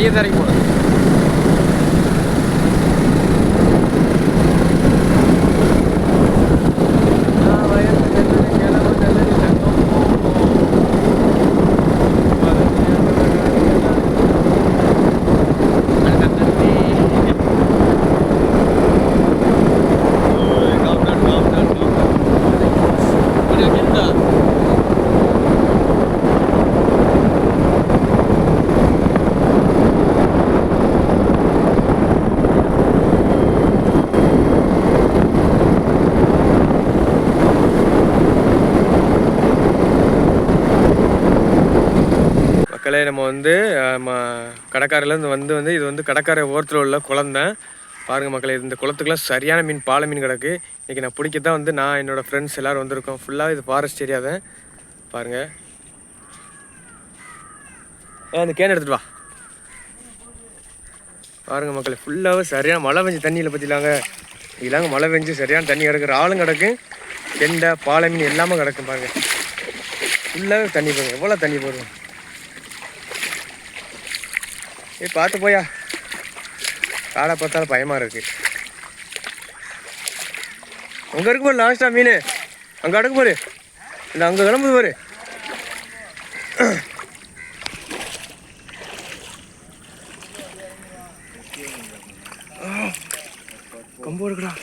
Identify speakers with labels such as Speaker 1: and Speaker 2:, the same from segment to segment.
Speaker 1: அடியே தரைக்கு மக்களே நம்ம வந்து நம்ம கடற்கரையிலேருந்து வந்து வந்து இது வந்து கடற்கரை ஓரத்தில் உள்ள குளம் தான் பாருங்கள் மக்களே இந்த குளத்துக்குலாம் சரியான மீன் பாலை மீன் கிடக்கு. இன்றைக்கி நான் பிடிக்க தான் வந்து நான் என்னோடய ஃப்ரெண்ட்ஸ் எல்லோரும் வந்திருக்கோம். ஃபுல்லாக இது ஃபாரஸ்ட் ஏரியா தான். பாருங்கள் ஏன் அந்த கேன் எடுத்துட்டு வா. பாருங்கள் மக்களே ஃபுல்லாகவே சரியான மழை பெஞ்சு தண்ணியில் பற்றிலாங்க இதாங்க மழை பெஞ்சு சரியான தண்ணி கிடக்குற ஆளும் கிடக்கு. கெண்டை பாலை மீன் எல்லாமே கிடக்கும் பாருங்கள் ஃபுல்லாகவே தண்ணி போடுங்க எவ்வளோ தண்ணி போடுங்க ஏய் பார்த்து போயா. காடை பார்த்தாலும் பயமா இருக்கு. அங்க இருக்கு பாரு லாஸ்டா மீன். அங்க அடுக்கு பாரு. இல்லை அங்க கிளம்புது பாரு. கம்பு இருக்குடா.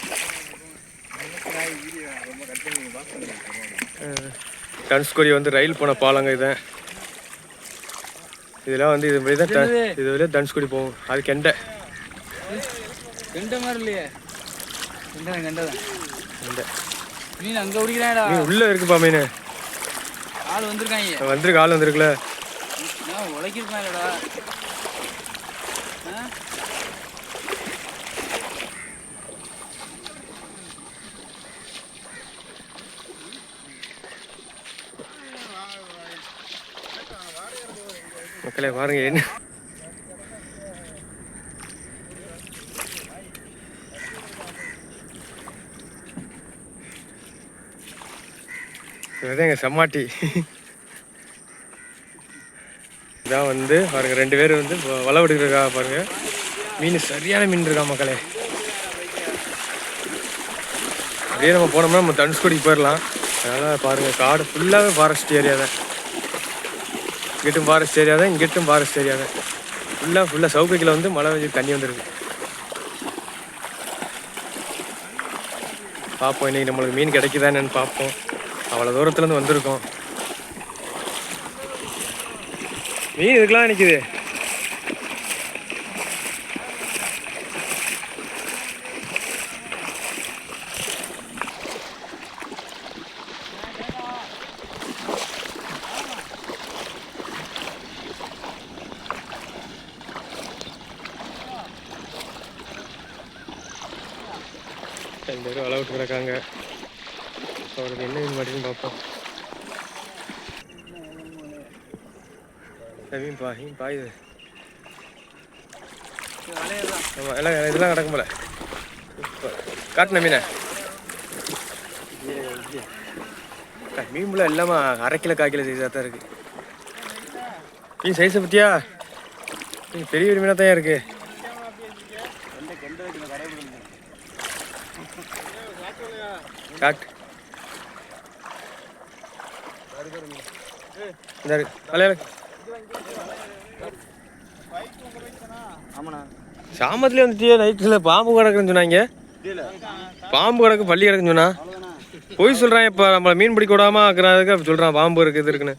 Speaker 1: தனுஷ்கோடி வந்து ரயில் போன பாலங்க இதான் இதெல்லாம் வந்து இது மாதிரி தான் இது வழியா தனுஷ்கோடி போகும் அது கெண்டை.
Speaker 2: கெண்ட மாதிரி இல்லையே கெண்டதான் கெண்டதான்
Speaker 1: கெண்டை.
Speaker 2: மீன் அங்க பிடிக்கிறாடா
Speaker 1: மீன் உள்ள இருக்குப்பா மீன்.
Speaker 2: ஆள் வந்திருக்காங்க.
Speaker 1: வந்திருக்கு ஆள் வந்திருக்குல
Speaker 2: நான்
Speaker 1: மக்களே பாருங்க என்ன? இதுதான் எங்கள் சம்மாட்டி. இதான் வந்து பாருங்க ரெண்டு பேர் வந்து வ- வலை பாருங்க. மீன் சரியான மீன் இருக்கா மக்களே? அப்படியே நம்ம போனோம்னா நம்ம தனுஷ்கோடிக்கு போயிடலாம் அதனால் பாருங்க காடு ஃபுல்லாகவே ஃபாரஸ்ட் ஏரியா தான். இங்கிட்டும் ஃபாரஸ்ட் ஏரியா தான் இங்கிட்டும் ஃபாரஸ்ட் ஏரியா தான். ஃபுல்லாக ஃபுல்லாக சவுக்கைக்கில் வந்து மழை வந்து தண்ணி வந்துருக்கு. பார்ப்போம் இன்னைக்கு நம்மளுக்கு மீன் கிடைக்குதா என்னன்னு பார்ப்போம். அவ்வளோ தூரத்துலேருந்து வந்திருக்கோம். மீன் இதுக்கெலாம் நிற்கிது ரெண்டு பேரும் அளவுட்டு கிடக்காங்க அவருக்கு என்ன மீன் மாட்டேன்னு பார்ப்போம். இந்த மீன் பா மீன் பாயுது ஆமாம் எல்லாம் இதெல்லாம் கிடக்கும் போல. இப்போ காட்டின மீனை. மீன் பிள்ள எல்லாமே அரை கிலோ கால் கிலோ சைஸாக தான் இருக்கு. மீன் சைஸை பற்றியா பெரிய பெரிய மீனாக தான் இருக்கு. வலையில
Speaker 2: ஆமாண்ணா.
Speaker 1: சாமத்துலேயே வந்துட்டியே நைட்டில் பாம்பு கிடக்குன்னு சொன்னாங்க. பாம்பு கிடக்கு பள்ளி கிடக்குன்னு சொன்னா. பொய் சொல்கிறான் இப்போ நம்மளை மீன் பிடிக்க விடாம அப்படி சொல்கிறான் பாம்பு இருக்கு இது இருக்குன்னு.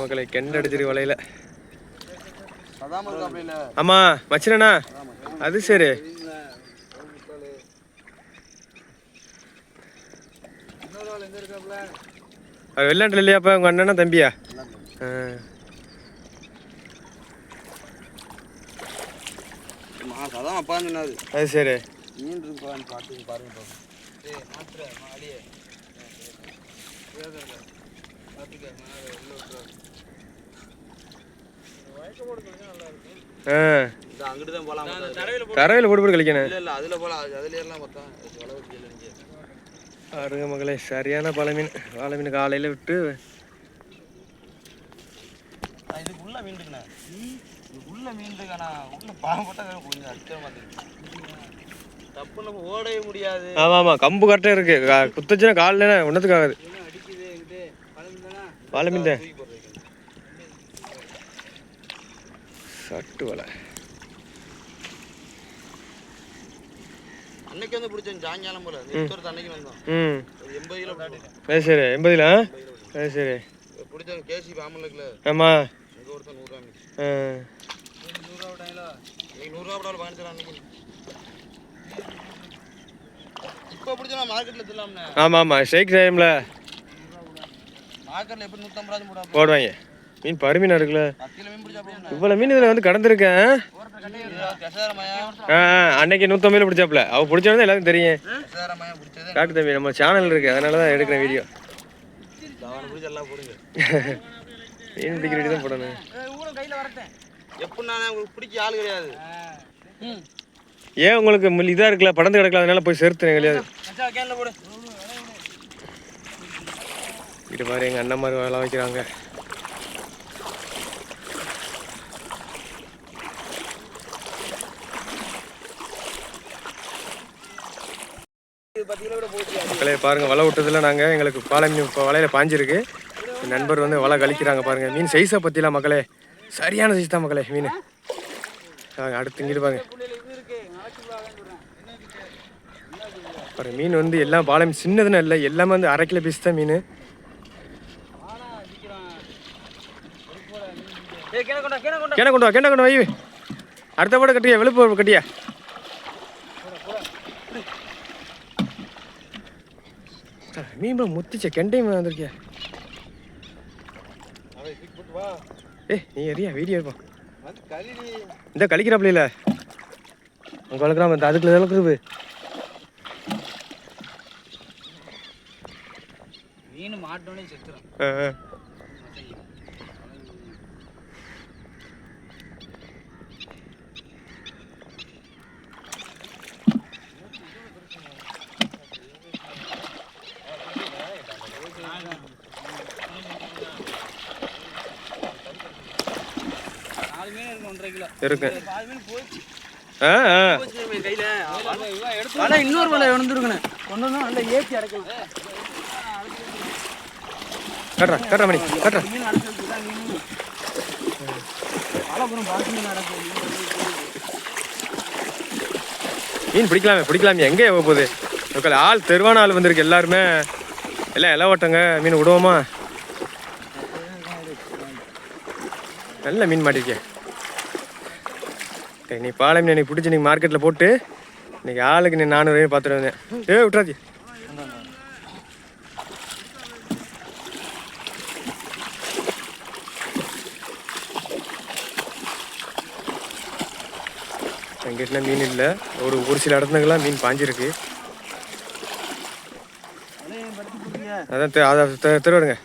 Speaker 1: மக்களை கெண்டை அடிச்சிருக்கு வலையில. ஆமா மச்சினண்ணா அது சரி. வெளிநாட்டில் இல்லையாப்பா உங்கள் அண்ணனா தம்பியா? அது சரி.
Speaker 2: பாருங்க பாருங்க ஏய் மாத்திர மாடியே பார்த்துக்க மேலே உள்ள விட்டுரு
Speaker 1: ஆ
Speaker 2: இந்த அங்கிட்டு தான் போலாம்
Speaker 1: தரையில் போட்டு போட்டு கழிக்கணும். பாருங்க மகளே சரியான பல மீன் வாழை மீன் காலையில் விட்டு
Speaker 2: உள்ள மீன் இருக்குண்ணே இருக்காண்ணா உள்ள பாவம் கொஞ்சம் ஓடவே முடியாது.
Speaker 1: ஆமாம் ஆமாம் கம்பு கரெக்டாக இருக்கு. குத்துச்சுன்னா காலில் ஒன்றதுக்கு ஆகாது.
Speaker 2: அடிக்குது எங்கிட்ட பழம்
Speaker 1: வாழை மீன் தான். சட்டு வலை
Speaker 2: அன்னைக்கு வந்து பிடிச்சோம் சாயங்காலம் போல நிறுத்துறது அன்னைக்கு வந்தோம்
Speaker 1: ம்
Speaker 2: எண்பது கிலோ.
Speaker 1: அது சரி எண்பதுல அது சரி
Speaker 2: பிடிச்சவங்க கேசி பாமலுக்குல
Speaker 1: ஆமாம்
Speaker 2: இங்க ஒருத்தன் நூறுரூவா
Speaker 1: ஆ
Speaker 2: நூறுரூவா இன்னைக்கு நூறுரூவா விடாலும் பதினஞ்சு அன்னைக்கு இப்போ பிடிச்சா மார்க்கெட்டில் தில்லாமண்ணே
Speaker 1: ஆமாம் ஆமாம் ஷேக் டைமில்
Speaker 2: மார்க்கெட்டில் எப்படி நூற்றம்பது ரூபா போடா
Speaker 1: போடுவாங்க மீன் பருமீனா இருக்குல்ல. இவ்வளோ மீன் இதில் வந்து கடந்திருக்கேன். ஆ அன்னைக்கு நூற்றம்பதுல பிடிச்சாப்புல அவள் பிடிச்சவங்க எல்லாரும் தெரியும். டாக்டர் தம்பி நம்ம சேனல் இருக்கு. அதனால தான் எடுக்கிறேன் வீடியோ மீன் பிடிக்கிற தான் போடணும். ஏன் உங்களுக்கு முள் இதாக இருக்குல்ல? படந்து கிடக்கல அதனால போய் செலுத்துறேன் கிடையாது இது மாதிரி எங்கள் அண்ணன் மாதிரி வேலை வைக்கிறாங்க. மக்களே பாருங்க வலை விட்டதுல நாங்கள் எங்களுக்கு பாலை மீன் இப்போ வலையில பாஞ்சிருக்கு. நண்பர் வந்து வலை கழிக்கிறாங்க பாருங்க. மீன் சைஸை பற்றிலாம் மக்களே சரியான சைஸ் தான் மக்களே மீன். அடுத்து இங்கிட்டு பாருங்க. பாருங்க மீன் வந்து எல்லாம் பாலை மீன் சின்னதுன்னு இல்லை எல்லாமே வந்து அரை கிலோ பீஸ் தான் மீன். கேன கொண்டு வா கேன கொண்டு வை. அடுத்த போட கட்டியா வெளுப்பு கட்டியா? மீன் முத்திச்ச கெண்டை மீன் வந்திருக்கியா ஏ நீ எரியா வீடியோ இருப்பான் இந்த கழிக்கிறாப்புல இல்லை உங்க வளர்க்குறாம இந்த அதுக்குள்ள வளர்க்குறது
Speaker 2: மீன் மாட்டோன்னே செத்துரும்
Speaker 1: ஆ ஆ.
Speaker 2: நாலு மீன் இருக்கு ஒன்றரை கிலோ
Speaker 1: இருக்கு
Speaker 2: பாதி மீன் போச்சு
Speaker 1: ஆ ஆ
Speaker 2: கையில வலை இன்னொரு வலை வந்துருக்கண்ணே கொண்டு வந்து நல்லா ஏற்றி அடைக்கலாம்.
Speaker 1: கட்டுறா கட்டுறா மணி கட்டுறா.
Speaker 2: மீன்
Speaker 1: பிடிக்கலாமே பிடிக்கலாமே. எங்கே போக போகுது? மக்கள் ஆள் தெருவான ஆள் வந்திருக்கு எல்லாருமே. எல்லாம் இலை ஓட்டங்க மீன் விடுவோமா? நல்ல மீன் மாட்டிருக்கே. சரி, நீ பாலை மீன் எனக்கு பிடிச்சி நீங்கள் மார்க்கெட்டில் போட்டு இன்னைக்கு ஆளுக்கு நீ நானூறு பார்த்துட்டு வந்தேன். ஏ விட்றாதி எங்கிட்ட மீன் இல்லை. ஒரு ஒரு சில இடத்துலலாம் மீன் பாஞ்சிருக்கு. அதான் அதை தெ- தெருவுடுங்க